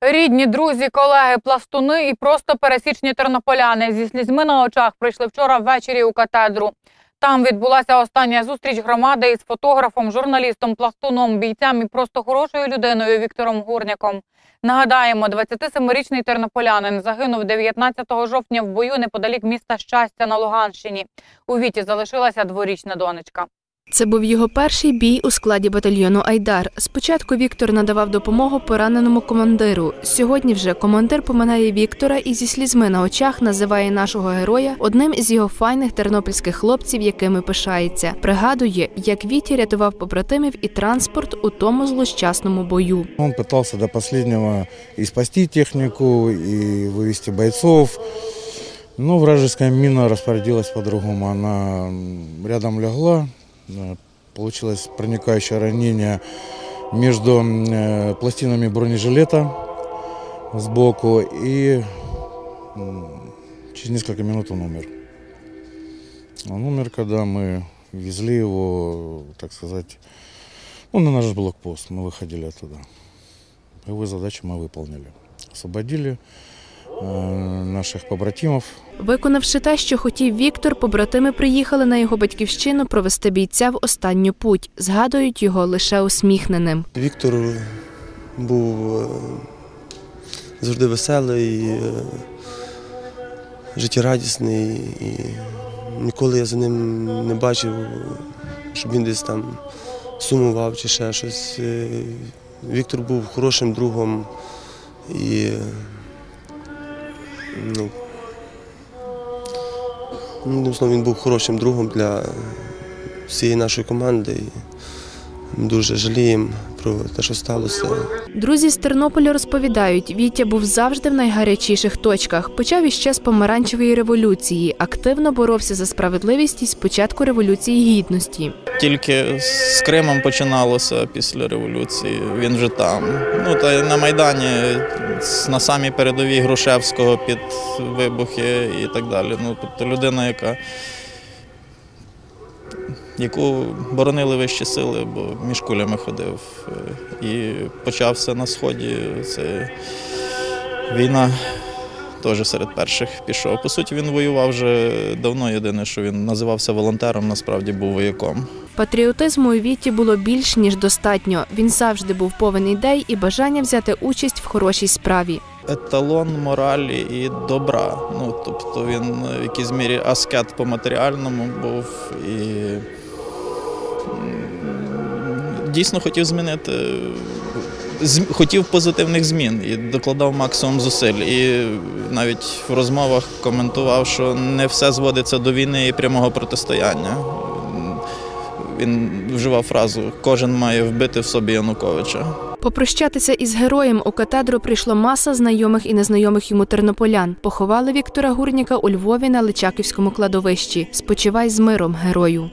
Рідні, друзі, колеги, пластуни і просто пересічні тернополяни зі слізьми на очах прийшли вчора ввечері у катедру. Там відбулася остання зустріч громади із фотографом, журналістом, пластуном, бійцем і просто хорошою людиною Віктором Гурняком. Нагадаємо, 27-річний тернополянин загинув 19 жовтня в бою неподалік міста Щастя на Луганщині. У віті залишилася дворічна донечка. Це був його перший бій у складі батальйону Айдар. Спочатку Віктор надавав допомогу пораненому командиру. Сьогодні вже командир поминає Віктора і зі слізьми на очах називає нашого героя одним із його файних тернопільських хлопців, якими пишається. Пригадує, як Віті рятував побратимів і транспорт у тому злощасному бою. Он пытался до последнего и спасти технику, и вывести бойцов. Но вражеская мина распорядилась по-другому. Она м, рядом легла, э, Получилось проникающее ранение между э, пластинами бронежилета сбоку, и через несколько минут он умер. Он умер, когда мы везли его, так сказать, ну, на наш блокпост. Мы выходили оттуда. Боевую задачу мы выполнили. Освободили э, наших побратимов. Виконавши те, що хотів Віктор, побратими приїхали на його батьківщину провести бійця в останню путь. Згадують його лише усміхненим. Віктор був е, завжди веселий, е, життєрадісний. І ніколи я за ним не бачив, щоб він десь там сумував чи ще щось. Е, Віктор був хорошим другом і е, ну, ну, він був хорошим другом для всієї нашої команди. І дуже жаліємо про те, що сталося. Друзі з Тернополя розповідають, Вітя був завжди в найгарячіших точках. Почав іще з помаранчевої революції. Активно боровся за справедливість із початку революції гідності. Тільки з Кримом починалося після революції. Він вже там. Ну та й на Майдані на самій передовій Грушевського під вибухи і так далі. Ну, тобто людина, яка яку боронили вищі сили, бо між кулями ходив. І почався на сході. Це війна теж серед перших пішов. По суті, він воював вже давно. Єдине, що він називався волонтером, насправді був вояком. Патріотизму у Віті було більш ніж достатньо. Він завжди був повен ідей і бажання взяти участь в хорошій справі. еталон моралі і добра. Ну, тобто він в якійсь мірі аскет по матеріальному був і дійсно хотів змінити. Хотів позитивних змін і докладав максимум зусиль. І навіть в розмовах коментував, що не все зводиться до війни і прямого протистояння. Він вживав фразу Кожен має вбити в собі Януковича. Попрощатися із героєм у катедру прийшла маса знайомих і незнайомих йому тернополян. Поховали Віктора Гурніка у Львові на Личаківському кладовищі. Спочивай з миром, герою.